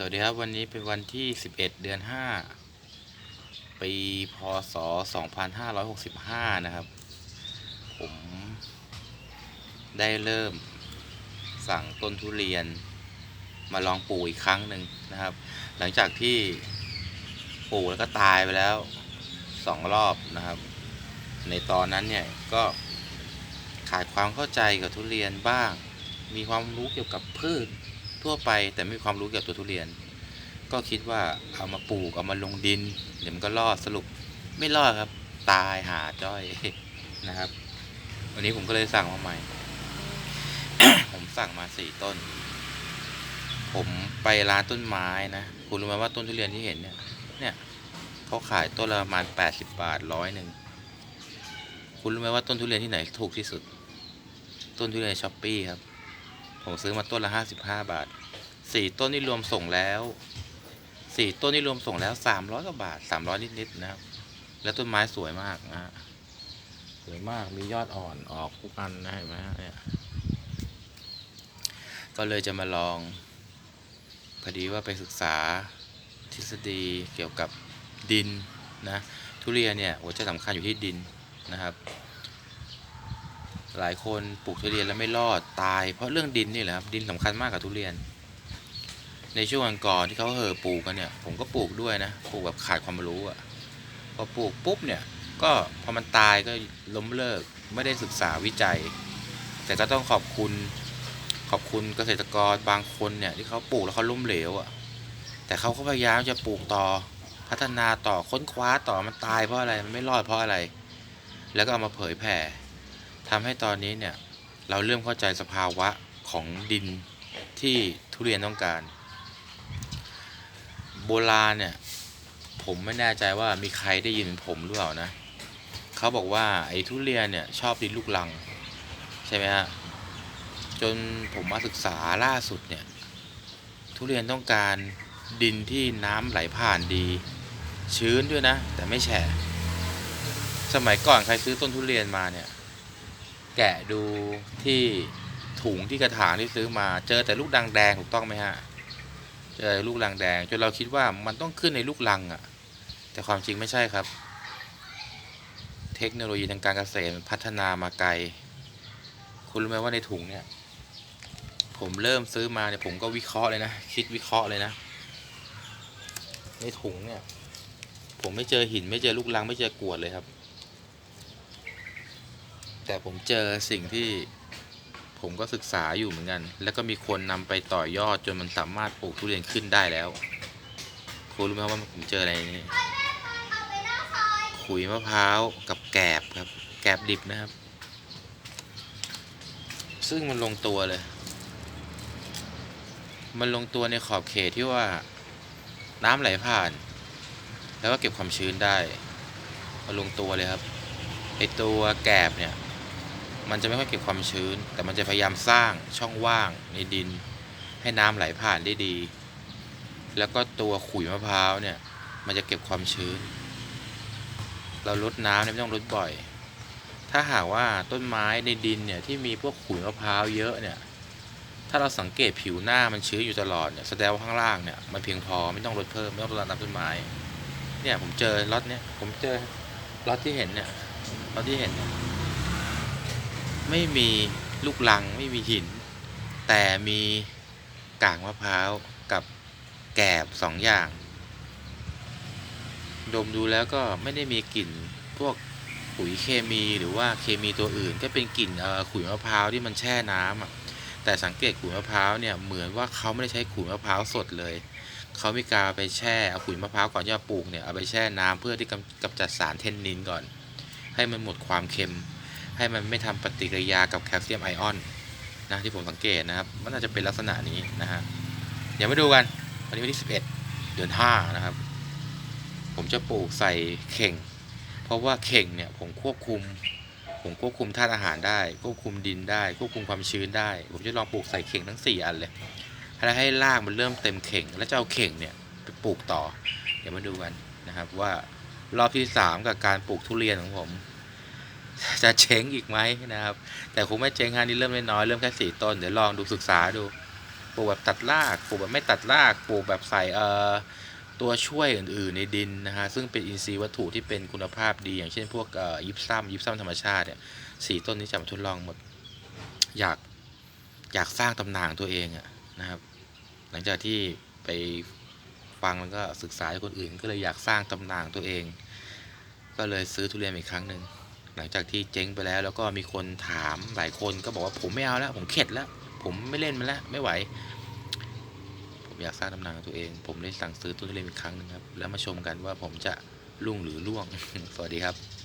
สวัสดีครับ วันนี้เป็นวันที่ 11 เดือน 5 ปีพศ 2565 นะครับ ผมได้เริ่มสั่งต้นทุเรียนมาลองปลูกอีกครั้งหนึ่งนะครับ หลังจากที่ปลูกแล้วก็ตายไปแล้วสองรอบนะครับ ในตอนนั้นเนี่ยก็ขาดความเข้าใจกับทุเรียนบ้าง มีความรู้เกี่ยวกับพืช ทั่วไปแต่ไม่มีความรู้เกี่ยวกับตัวทุเรียน ก็คิดว่าเอามาปลูกเอามาลงดิน เดี๋ยวมันก็รอดสรุปไม่รอดครับ ตายหาจ้อยนะครับ วันนี้ผมก็เลยสั่งมาใหม่ ผมสั่งมาสี่ต้น ผมไปร้านต้นไม้นะคุณรู้ไหมว่าต้นทุเรียนที่เห็นเนี่ย เนี่ยเขาขายต้นละประมาณแปดสิบบาทร้อยหนึ่งคุณรู้ไหมว่าต้นทุเรียนที่ไหนถูกที่สุด ต้นทุเรียนช้อปปี้ครับ ผมซื้อมาต้นละห้าสิบห้าบาทสี่ต้นนี่รวมส่งแล้วสี่ต้นนี่รวมส่งแล้วสามร้อยกว่าบาทสามร้อยนิดๆนะครับ แล้วต้นไม้สวยมากนะสวยมากมียอดอ่อนออกทุกอันนะเห็นไหมเนี่ยก็เลยจะมาลองพอดีว่าไปศึกษาทฤษฎีเกี่ยวกับดินนะทุเรียนเนี่ยหัวใจสำคัญอยู่ที่ดินนะครับ หลายคนปลูกทุเรียนแล้วไม่รอดตาย เพราะเรื่องดินนี่แหละครับดินสำคัญมากกับทุเรียน ในช่วงก่อนที่เขาเห่อปลูกกันเนี่ยผมก็ปลูกด้วยนะปลูกแบบขาดความรู้อะพอปลูกปุ๊บเนี่ยก็พอมันตายก็ล้มเลิกไม่ได้ศึกษาวิจัย แต่ก็ต้องขอบคุณขอบคุณเกษตรกรบางคนเนี่ยที่เขาปลูกแล้วเขาล้มเหลวอะแต่เขาก็พยายามจะปลูกต่อพัฒนาต่อค้นคว้าต่อมันตายเพราะอะไรมันไม่รอดเพราะอะไร แล้วก็เอามาเผยแผ่ ทำให้ตอนนี้เนี่ยเราเริ่มเข้าใจสภาวะของดินที่ทุเรียนต้องการ โบราณเนี่ยผมไม่แน่ใจว่ามีใครได้ยินผมหรือเปล่านะเขาบอกว่าไอ้ทุเรียนเนี่ยชอบดินลูกลัง ใช่ไหมฮะจนผมมาศึกษาล่าสุดเนี่ยทุเรียนต้องการดินที่น้ำไหลผ่านดี ชื้นด้วยนะ แต่ไม่แฉะสมัยก่อนใครซื้อต้นทุเรียนมาเนี่ย แกะดูที่ถุงที่กระถางที่ซื้อมา เจอแต่ลูกดังแดงถูกต้องไหมฮะ เจอลูกลังแดงจนเราคิดว่ามันต้องขึ้นในลูกลังอะ่ะ แต่ความจริงไม่ใช่ครับ เทคโนโลยีทางการเกษตรพัฒนามาไกล คุณรู้ไหมว่าในถุงเนี่ย ผมเริ่มซื้อมาเนี่ยผมก็วิเคราะห์เลยนะ คิดวิเคราะห์เลยนะ ในถุงเนี่ย ผมไม่เจอหินไม่เจอลูกลังไม่เจอกรวดเลยครับ แต่ผมเจอสิ่งที่ผมก็ศึกษาอยู่เหมือนกัน แล้วก็มีคนนำไปต่อยอดจนมันสามารถปลูกทุเรียนขึ้นได้แล้วคุณรู้ไหมว่าผมเจออะไรนนี่ขุยมะพร้าวกับแกบครับ แกบดิบนะครับ ซึ่งมันลงตัวเลย มันลงตัวในขอบเขตที่ว่าน้ำไหลผ่าน แล้วก็เก็บความชื้นได้มันลงตัวเลยครับไอตัวแกบเนี่ย มันจะไม่ค่อยเก็บความชื้น แต่มันจะพยายามสร้างช่องว่างในดิน ให้น้ำไหลผ่านได้ดี แล้วก็ตัวขุยมะพร้าวเนี่ย มันจะเก็บความชื้น เราลดน้ำเนี่ยไม่ต้องลดบ่อย ถ้าหากว่าต้นไม้ในดินเนี่ยที่มีพวกขุยมะพร้าวเยอะเนี่ย ถ้าเราสังเกตผิวหน้ามันชื้นอยู่ตลอดเนี่ยแสดงว่าข้างล่างเนี่ยมันเพียงพอไม่ต้องลดเพิ่มไม่ต้องรดน้ำต้นไม้ เนี่ยผมเจอล็อตเนี่ยผมเจอล็อตที่เห็นเนี่ยล็อตที่เห็นเนี่ย ไม่มีลูกลังไม่มีหิน แต่มีกากมะพร้าวกับแกบสองอย่าง ดมดูแล้วก็ไม่ได้มีกลิ่นพวกปุ๋ยเคมีหรือว่าเคมีตัวอื่น ก็เป็นกลิ่นขุยมะพร้าวที่มันแช่น้ำอะแต่สังเกตขุยมะพร้าวเนี่ยเหมือนว่าเขาไม่ได้ใช้ขุยมะพร้าวสดเลยเขามีการไปแช่เอาขุยมะพร้าวก่อนที่จะปลูกเนี่ยเอาไปแช่น้ำเพื่อที่กำกำจัดสารเทนนินก่อน ให้มันหมดความเค็ม ให้มันไม่ทำปฏิกิริยากับแคลเซียมไอออนนะที่ผมสังเกตนะครับ มันน่าจะเป็นลักษณะนี้นะฮะเดี๋ยวมาดูกัน วันนี้วันที่ 11 เดือน 5 นะครับ ผมจะปลูกใส่เข่ง เพราะว่าเข่งเนี่ยผมควบคุม ผมควบคุมธาตุอาหารได้ ควบคุมดินได้ ควบคุมความชื้นได้ ผมจะลองปลูกใส่เข่งทั้ง 4 อันเลยแล้วให้รากมันเริ่มเต็มเข่ง แล้วจะเอาเข่งเนี่ยไปปลูกต่อ เดี๋ยวมาดูกันนะครับว่ารอบที่ 3 กับการปลูกทุเรียนของผม จะเจ๊งอีกไหมนะครับ แต่คงไม่เจ๊งฮะนี่เริ่มน้อยเริ่มแค่สี่ต้น เดี๋ยวลองดูศึกษาดูปลูกแบบตัดรากปลูกแบบไม่ตัดรากปลูกแบบใส่เอ่อตัวช่วยอื่น ๆ ในดินนะฮะซึ่งเป็นอินทรีย์วัตถุที่เป็นคุณภาพดี อย่างเช่นพวกเอ่อยิปซัมยิปซัมธรรมชาติเนี่ยสี่ต้นนี้จะมาทดลองหมด อยากอยากสร้างตำนานตัวเองอะนะครับ หลังจากที่ไปฟังแล้วก็ศึกษาจากคนอื่น ก็เลยอยากสร้างตำนานตัวเอง ก็เลยซื้อทุเรียนอีกครั้งหนึ่ง หลังจากที่เจ๊งไปแล้ว แล้วก็มีคนถามหลายคนก็บอกว่าผมไม่เอาแล้ว ผมเข็ดแล้ว ผมไม่เล่นมันแล้วไม่ไหว ผมอยากสร้างตำนานของตัวเอง ผมเลยสั่งซื้อต้นทุเรียนอีกครั้งหนึ่งครับ แล้วมาชมกันว่าผมจะรุ่งหรือร่วง สวัสดีครับ